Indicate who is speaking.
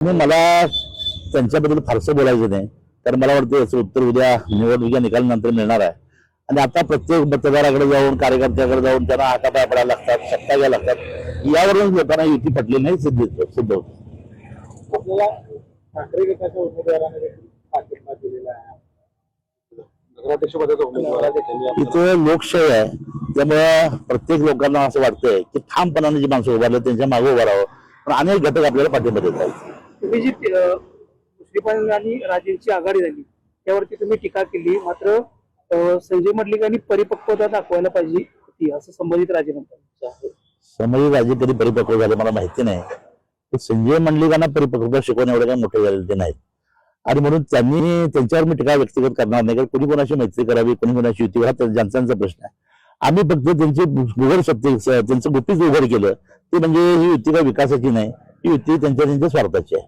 Speaker 1: मग मला त्यांच्याबद्दल फारसं बोलायचं नाही कारण मला वाटतं याचं उत्तर उद्या निवडणुकीच्या निकालानंतर मिळणार आहे. आणि आता प्रत्येक मतदाराकडे जाऊन कार्यकर्त्याकडे जाऊन त्यांना हातापाय पडायला लागतात सत्ता घ्यायला लागतात. यावरूनच लोकांना युती पटली नाही सिद्ध सिद्ध होत.
Speaker 2: आपल्याला ठाकरे गटाच्या उमेदवाराने देखील पाठिंबा दिलेला आहे. नगराध्यक्ष पदाचा उमेदवार त्यांनी
Speaker 1: इथं लोकशाही आहे त्यामुळे प्रत्येक लोकांना असं वाटतंय की ठामपणाने जी माणसं उभारले त्यांच्या मागे उभं राहावं. पण अनेक घटक आपल्याला पाठिंबा देत आहेत
Speaker 3: तुम्ही जी अं, आणि राजेंची आघाडी झाली त्यावरती तुम्ही टीका केली मात्र संजय मडलिकांनी परिपक्वता दाखवायला पाहिजे होती असं संबंधित राजे म्हणतात.
Speaker 1: संभाजी राजे कधी परिपक्व झाले मला माहिती नाही. संजय मंडलिकांना परिपक्वता शिकवणे एवढे काही मोठे झालेले नाहीत. आणि म्हणून त्यांनी त्यांच्यावर मी टीका व्यक्तिगत करणार नाही कारण कोणी कोणाशी मैत्री करावी कोणी कोणाशी युती हा तर जनतांचा प्रश्न आहे. आम्ही फक्त त्यांची उघड शब्द त्यांचं गुपित उघड केलं ते म्हणजे ही युती काय विकासाची नाही ही युती त्यांच्या त्यांच्या स्वार्थाची आहे.